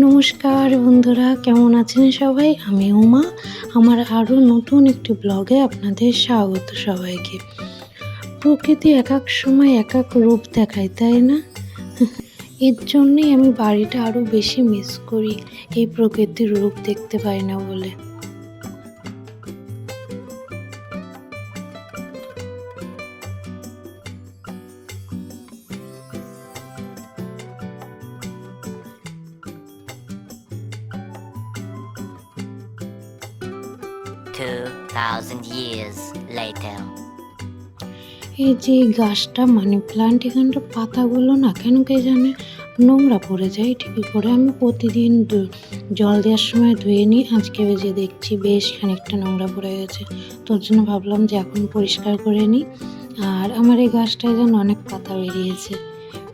নমস্কার বন্ধুরা, কেমন আছেন সবাই? আমি উমা। আমার আরও নতুন একটি ব্লগে আপনাদের স্বাগত সবাইকে। প্রকৃতি এক এক সময় এক এক রূপ দেখায়, তাই না? এর জন্যই আমি বাড়িটা আরও বেশি মিস করি, এই প্রকৃতির রূপ দেখতে পাই না বলে। Years এই যে গাছটা, মানি প্লান্ট এখানটা পাতাগুলো না কেন কে জানে? নোংরা পড়ে যায়, ঠিকই করে আমি প্রতিদিন জল দেওয়ার সময় ধুয়ে নিই। আজকে যে দেখছি বেশ খানিকটা নোংরা পড়ে গেছে। তোর জন্য ভাবলাম যে এখন পরিষ্কার করে নিই। আর আমার এই গাছটায় যেন অনেক পাতা বেরিয়েছে।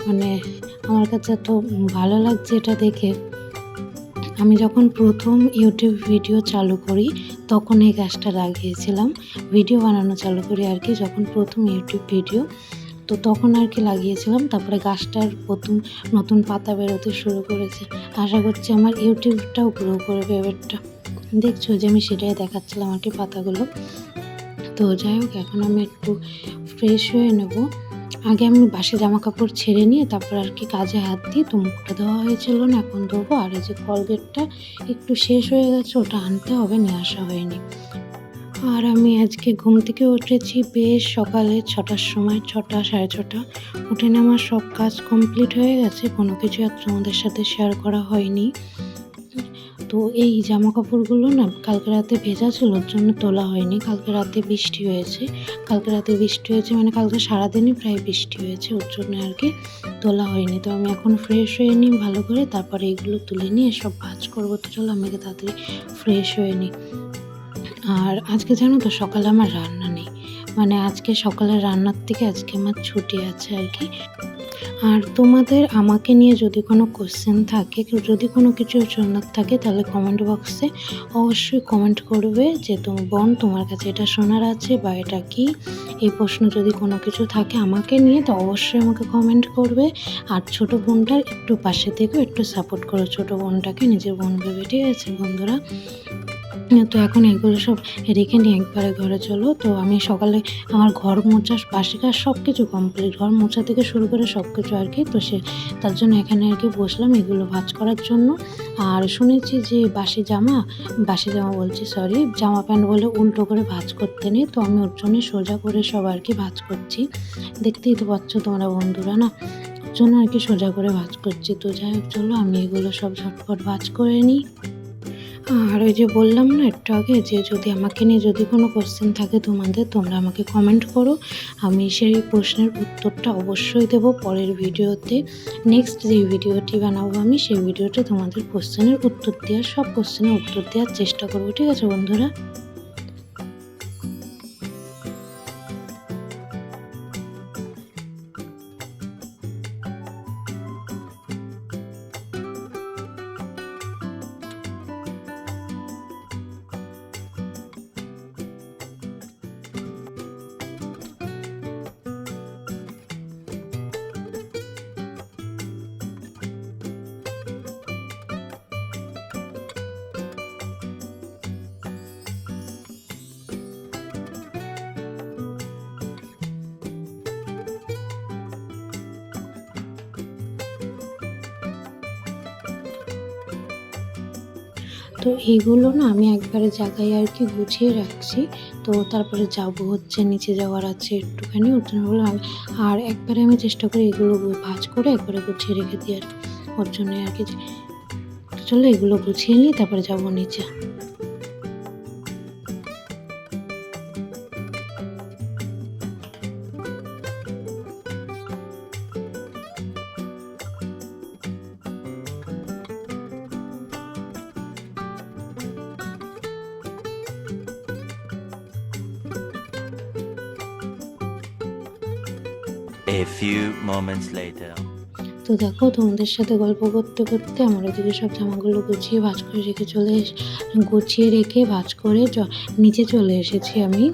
মানে আমার কাছে এত ভালো লাগছে এটা দেখে। আমি যখন প্রথম ইউটিউব ভিডিও চালু করি, তখন এই গাছটা লাগিয়েছিলাম। ভিডিও বানানো চালু করি আর কি, যখন প্রথম ইউটিউব ভিডিও তো তখন আর কি লাগিয়েছিলাম। তারপরে গাছটার প্রথম নতুন পাতা বেরোতে শুরু করেছে। আশা করছি আমার ইউটিউবটাও গ্রো করবে এবারটা। দেখছ যে আমি সেটাই দেখাচ্ছিলাম আর কি পাতাগুলো। তো যাই হোক, এখন আমি একটু ফ্রেশ হয়ে নেব। আগে আমি বাসে জামা কাপড় ছেড়ে নিয়ে তারপর আর কি কাজে হাত দিয়ে তো মুখটা দেওয়া হয়েছিল না, এখন ধোবো আর এই যে কলগেটটা একটু শেষ হয়ে গেছে, ওটা আনতে হবে, নিয়ে আসা হয়নি। আর আমি আজকে ঘুম থেকে উঠেছি, বেশ সকালে ছটার সময়, ছটা, সাড়ে ছটা। উঠে আমার সব কাজ কমপ্লিট হয়ে গেছে, কোনো কিছু আর তোমাদের সাথে শেয়ার করা হয়নি। তো এই জামা কাপড়গুলো না কালকে রাতে ভেজা ছিল, ওর জন্য তোলা হয়নি। কালকে রাতে বৃষ্টি হয়েছে। কালকে রাতে বৃষ্টি হয়েছে মানে কালকে সারাদিনই প্রায় বৃষ্টি হয়েছে, ওর জন্য আর কি তোলা হয়নি। তো আমি এখন ফ্রেশ হয়ে নিই ভালো করে, তারপরে এগুলো তুলে নিয়ে সব ভাজ করব। তো চলো আমি আগে তাড়াতাড়ি ফ্রেশ হয়ে নিই। আর আজকে জানো তো সকালে আমার রান্না নেই। মানে আজকে সকালে রান্নার থেকে আজকে আমার ছুটি আছে আর কি। আর তোমাদের আমাকে নিয়ে যদি কোনো কোশ্চেন থাকে যদি কোনো কিছু জানার থাকে, তাহলে কমেন্ট বক্সে অবশ্যই কমেন্ট করবে যে তুমি, বোন, তোমার কাছে এটা শোনার আছে বা এটা কি? এই প্রশ্ন যদি কোনো কিছু থাকে আমাকে নিয়ে, তো অবশ্যই আমাকে কমেন্ট করবে। আর ছোট বোনটার একটু পাশে থেকেও একটু সাপোর্ট করো। ছোট বোনটাকে নিজের বোন ভেবে, ঠিক আছে বন্ধুরা? তো এখন এগুলো সব রেখে নিয়ে একবারে ঘরে চলো। তো আমি সকালে আমার ঘর মোছা, বাসি কাজ সব কিছু কমপ্লিট ঘর মোছা থেকে শুরু করে সব কিছু আর কি। তো সে, তার জন্য এখানে আর কি বসলাম এগুলো ভাজ করার জন্য। আর শুনেছি যে বাসি জামা বাসি জামা বলছি সরি জামা প্যান্ট বলে উল্টো করে ভাজ করতে নেই। তো আমি ওর জন্য সোজা করে সব আর কি ভাজ করছি। দেখতেই তো পাচ্ছ তোমরা বন্ধুরা না? জন্য আর কি সোজা করে ভাজ করছি। তো যাই হোক, চলো আমি এগুলো সব ঝটপট ভাজ করে নিই। আর ওই যে বললাম না একটু আগে যে যদি আমাকে নিয়ে যদি কোনো কোশ্চেন থাকে তোমাদের, তোমরা আমাকে কমেন্ট করো। আমি সেই প্রশ্নের উত্তরটা অবশ্যই দেবো পরের ভিডিওতে। নেক্সট যে ভিডিওটি বানাবো আমি, সেই ভিডিওতে তোমাদের কোশ্চেনের উত্তর দেওয়ার, সব কোশ্চেনের উত্তর দেওয়ার চেষ্টা করব। ঠিক আছে বন্ধুরা? তো এইগুলো না আমি একবারে জায়গায় আর কি গুছিয়ে রাখছি তো তারপরে যাব হচ্ছে, নিচে যাওয়ার আছে একটুখানি, ওর জন্য আর একবারে আমি চেষ্টা করি এগুলো ভাজ করে একবারে গুছিয়ে রেখে দিই আর। ওর জন্য আর কি চলো এগুলো গুছিয়ে নিই তারপরে যাব নিচে A few moments later. তো দেখো, তোমাদের সাথে গল্প করতে করতে আমার ওদিকে সব জামাগুলো গুছিয়ে ভাজ করে রেখে চলে এস, গুছিয়ে রেখে ভাজ করে নিচে চলে এসেছি আমি।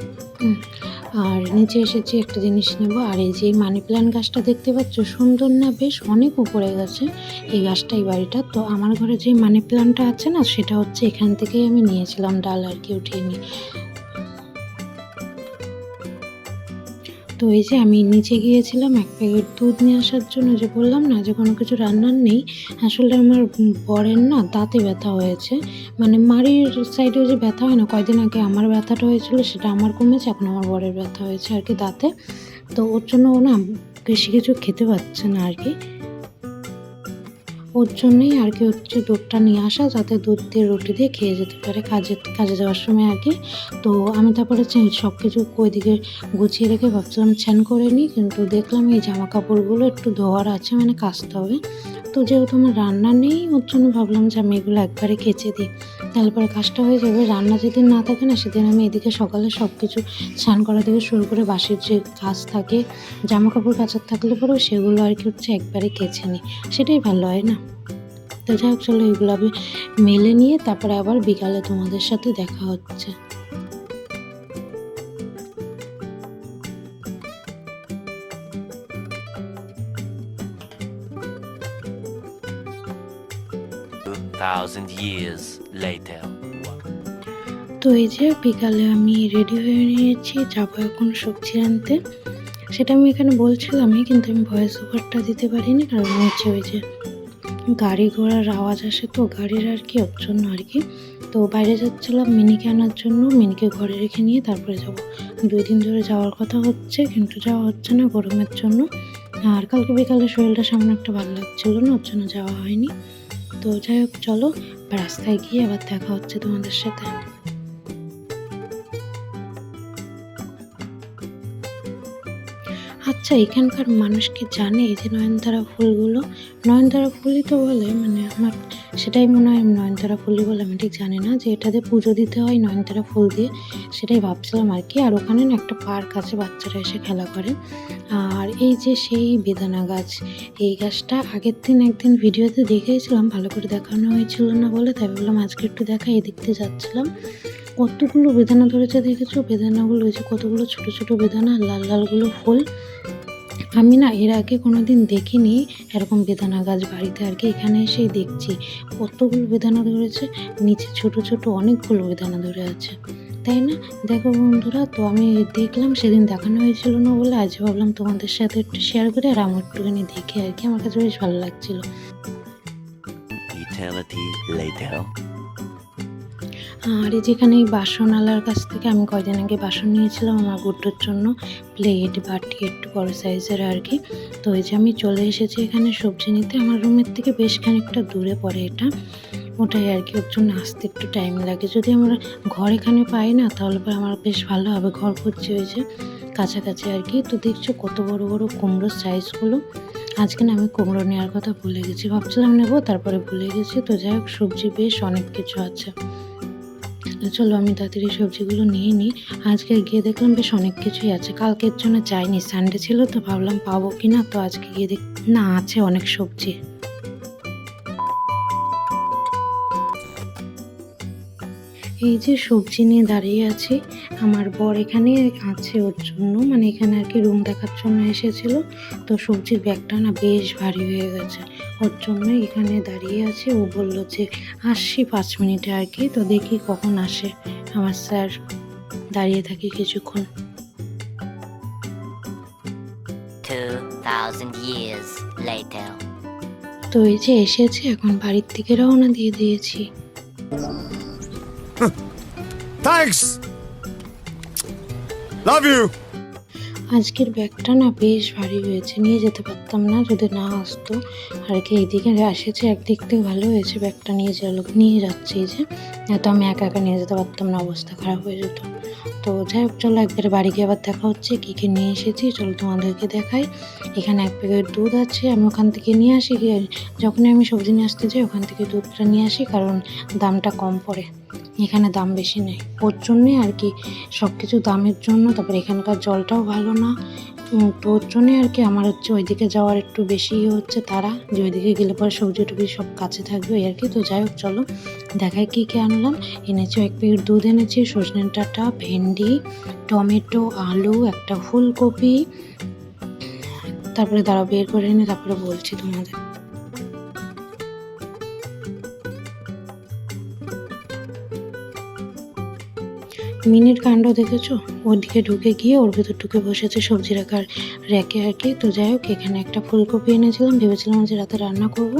আর নিচে এসেছি একটা জিনিস নেব, আর এই যে মানি প্ল্যান্ট গাছটা দেখতে পাচ্ছ, সুন্দর না বেশ অনেক উপরে গেছে এই গাছটা এই বাড়িটা। তো আমার ঘরে যে মানি প্ল্যান্টটা আছে না, সেটা হচ্ছে এখান থেকেই আমি নিয়েছিলাম ডাল আর কি উঠিয়ে নিয়ে। তো এই যে আমি নিচে গিয়েছিলাম, এক প্যাকেট দুধ নিয়ে আসার জন্য যে বললাম না, যে কোনো কিছু রান্নার নেই, আসলে আমার বরের না দাঁতে ব্যথা হয়েছে। মানে মাড়ির সাইডে যে ব্যথা হয় না, কয়দিন আগে আমার ব্যথাটা হয়েছিল, সেটা আমার কমেছে, এখন আমার বরের ব্যথা হয়েছে আর কি দাঁতে। তো ওর জন্য ও না বেশি কিছু খেতে পারছে না আর কি। ওর জন্যই আর কি হচ্ছে দুধটা নিয়ে আসা, যাতে দুধ দিয়ে রুটি দিয়ে খেয়ে যেতে পারে কাজে কাজে যাওয়ার সময় আর কি। তো আমি তারপরে সব কিছু ওইদিকে গুছিয়ে রেখে ভাবছিলাম ছ্যান করে নিই, কিন্তু দেখলাম এই জামা কাপড়গুলো একটু ধোয়ার আছে মানে কাচতে হবে। তো যেহেতু আমার রান্না নেই, ওর জন্য ভাবলাম যে আমি এগুলো একবারে কেচে দিই। তাহলে পরে কাজটা হয়ে যাবে। রান্না যেদিন না থাকে না, সেদিন আমি এদিকে সকালে সব কিছু স্নান করা থেকে শুরু করে বাসির যে কাজ থাকে জামা কাপড় কাচার থাকলে পরেও সেগুলো আর কি হচ্ছে একবারে কেচে নিই। সেটাই ভালো হয় না? তো যাই হোক, চলো এগুলো আমি মেলে নিয়ে তারপরে আবার বিকালে তোমাদের সাথে দেখা হচ্ছে। Thousand years later. তো এই যে বিকালে আমি রেডি হয়ে নিয়েছি, যাব এখন সবজি আনতে। সেটা আমি এখানে বলছিলামই, কিন্তু আমি ভয়েস ওভারটা দিতে পারিনি, কারণ হচ্ছে ওই যে গাড়ি ঘোড়ার আওয়াজ আসে তো, গাড়ির আর কি ওর জন্য আর কি। তো বাইরে যাচ্ছিলাম মিনিকে আনার জন্য, মিনিকে ঘরে রেখে নিয়ে তারপরে যাব। দুই দিন ধরে যাওয়ার কথা হচ্ছে, কিন্তু যাওয়া হচ্ছে না গরমের জন্য। আর কালকে বিকালে শরীরটা সামনে একটা ভালো লাগছিল না, ওর জন্য যাওয়া হয়নি। তো যাই হোক চলো রাস্তায় গিয়ে আবার দেখা হচ্ছে তোমাদের সাথে। আচ্ছা এখানকার মানুষ কি জানে যে নয়নতারা ফুলগুলো? নয়নতারা ফুলই তো বলে মানে আমার সেটাই মনে হয় নয়নতারা ফুলই বলে, আমি ঠিক জানি না যে এটাতে পুজো দিতে হয় নয়নতারা ফুল দিয়ে, সেটাই ভাবছিলাম আর কি। আর ওখানে না একটা পার্ক আছে, বাচ্চারা এসে খেলা করে। আর এই যে সেই বেদানা গাছ, এই গাছটা আগের দিন একদিন ভিডিওতে দেখেছিলাম, ভালো করে দেখানো হয়েছিল না বলে, তাই বললাম আজকে একটু দেখা এদিক দিয়ে যাচ্ছিলাম। কতগুলো বেদানা ধরেছে দেখেছ? বেদানাগুলো যে কতগুলো ছোট ছোট বেদানা, লাল লালগুলো ফুল। আমি না এর আগে কোনো দিন দেখিনি এরকম বেদানা গাছ বাড়িতে আর কি। এখানে এসেই দেখছি। কতগুলো বেদানা ধরেছে, নিচে ছোট ছোট অনেকগুলো বেদানা ধরে আছে। তাই না? দেখো বন্ধুরা, তো আমি দেখলাম সেদিন দেখানো হয়েছিল না বলে, আজ ভাবলাম তোমাদের সাথে একটু শেয়ার করে আর আমার একটুখানি দেখে আর কি। আমার কাছে বেশ ভালো লাগছিল. আর এই যেখানে এই বাসনওয়ালার কাছ থেকে আমি কয়দিন আগে বাসন নিয়েছিলাম আমার গুড্ডুর জন্য প্লেট বাটি একটু বড় সাইজের আর কি। তো এই যে আমি চলে এসেছি এখানে সবজি নিতে। আমার রুমের থেকে বেশ খানিকটা দূরে পড়ে এটা। ওটাই আর কি, ওর জন্য আসতে একটু টাইম লাগে। যদি আমরা ঘর এখানে পাই না, তাহলে পরে আমার বেশ ভালো হবে। ঘর করছি ওই যে কাছাকাছি আর কি। তো দেখছ কত বড় বড় কুমড়োর সাইজগুলো। আজকে না আমি কুমড়ো নেওয়ার কথা ভুলে গেছি। ভাবছিলাম নেব, তারপরে ভুলে গেছি। তো যাই হোক, সবজি বেশ অনেক কিছু আছে। চলো আমি তাড়াতাড়ি সবজিগুলো নিয়ে নিই। আজকে গিয়ে দেখলাম বেশ অনেক কিছুই আছে। কালকের জন্য যাইনি। সানডে ছিল তো ভাবলাম পাবো কি না তো আজকে গিয়ে দেখ না, আছে অনেক সবজি। এই যে সবজি নিয়ে দাঁড়িয়ে আছি আমার বর এখানে আছে ওর জন্য। মানে এখানে আর কি রুম দেখার জন্য এসেছিল। তো সবজির ব্যাগটা না বেশ ভারী হয়ে গেছে। ওর জন্য এখানে দাঁড়িয়ে আছে। ও বলল যে আসছি পাঁচ মিনিটে আর কি। তো দেখি কখন আসে। আমার স্যার দাঁড়িয়ে থাকি কিছুক্ষণ। years later. তো এই যে এসেছে এখন বাড়ির থেকে রওনা দিয়ে দিয়েছি। Thanks! Love you. আজকের ব্যাগটা না বেশ ভারী হয়েছে, নিয়ে যেতে পারতাম না যদি না আসতো। আর কি এইদিকে এসেছে একদিক থেকে ভালো হয়েছে ব্যাগটা নিয়ে গেল নিয়ে যাচ্ছে এই যে। তো আমি একা একা নিয়ে যেতে পারতাম না, অবস্থা খারাপ হয়ে যেত। তো যাই হোক, চলো একবারে বাড়ি গিয়ে আবার দেখা হচ্ছে, কী কী নিয়ে এসেছি, চলো তোমাদেরকে দেখাই। এখানে এক প্যাকেট দুধ আছে, আমি ওখান থেকে নিয়ে আসি যখনই আমি সবজি নিয়ে আসতে যাই, ওখান থেকে দুধটা নিয়ে আসি, কারণ দামটা কম পড়ে। এখানে দাম বেশি নেই। ওর জন্যে আর কি সব কিছু দামের জন্য, তারপর এখানকার জলটাও ভালো না। তো ওর জন্যে আর কি আমার হচ্ছে ওইদিকে যাওয়ার একটু বেশি ইয়ে হচ্ছে তারা, যে ওইদিকে গেলে পরে সবজি টবজি সব কাছে থাকবে আর কি। তো যাই হোক, চলো দেখাই কী কী আনলাম। এনেছি এক প্যাকেট দুধ এনেছি, সজনে ডাঁটা, ভেন্ডি, টমেটো, আলু, একটা ফুলকপি, তারপরে দাঁড়া বের করে এনে তারপরে বলছি তোমাদের। মিনির কাণ্ড দেখেছ? ওদিকে ঢুকে গিয়ে ওর ভেতর ঢুকে বসেছে সবজি রাখার। র্যাকে আর কি তো যাই হোক, এখানে একটা ফুলকপি এনেছিলাম, ভেবেছিলাম যে রাতে রান্না করব।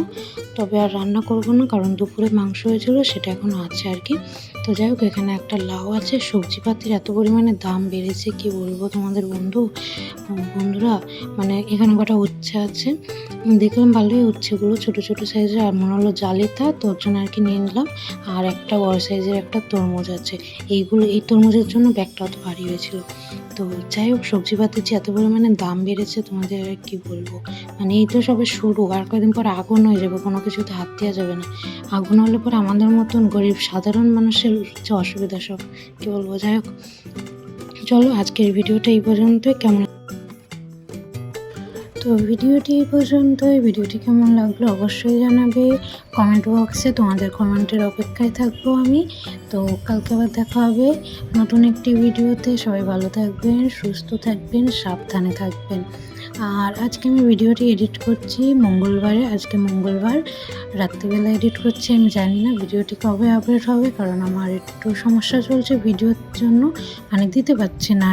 তবে আর রান্না করব না, কারণ দুপুরে মাংস হয়েছিল, সেটা এখনও আছে আর কি। তো যাই হোক, এখানে একটা লাউ আছে সবজিপাতির এত পরিমাণে দাম বেড়েছে, কি বলব তোমাদের বন্ধু? বন্ধুরা মানে এখানে কটা উচ্ছে আছে। দেখলাম ভালোই উচ্ছেগুলো, ছোটো ছোটো সাইজের, আর মনে হলো জালিতা তোর জন্য আর কি নিয়ে নিলাম। আর একটা বড় সাইজের একটা তরমুজ আছে। এইগুলো, এই তরমুজের জন্য ব্যাগটা অত ভারী হয়েছিল তো যাই হোক সবজি সবজিপাতির যে এত পরিমাণে দাম বেড়েছে, তোমাদের কি বলব? মানে এই তো সবে শুরু, আর কয়েকদিন পর আগুন হয়ে যাবে, কোনো কিছুতে হাত দেওয়া যাবে না। আগুন হলে পরে আমাদের মতন গরিব, সাধারণ মানুষের যে অসুবিধা সব, কী বলব? যাই হোক, চলো আজকের ভিডিওটা এই পর্যন্তই। কেমন ভিডিওটি এই পর্যন্তই। ভিডিওটি কেমন লাগল অবশ্যই জানাবে। কমেন্ট বক্সে তোমাদের কমেন্টের অপেক্ষায় থাকব আমি। তো কালকে আবার দেখা হবে নতুন একটি ভিডিওতে। সবাই ভালো থাকবেন, সুস্থ থাকবেন, সাবধানে থাকবেন। আর আজকে আমি ভিডিওটি এডিট করছি মঙ্গলবারে, আজকে মঙ্গলবার। রাত্রিবেলা এডিট করছি আমি জানি না ভিডিওটি কবে আপলোড হবে, কারণ আমার একটু সমস্যা চলছে ভিডিওর জন্য। মানে দিতে পারছি না।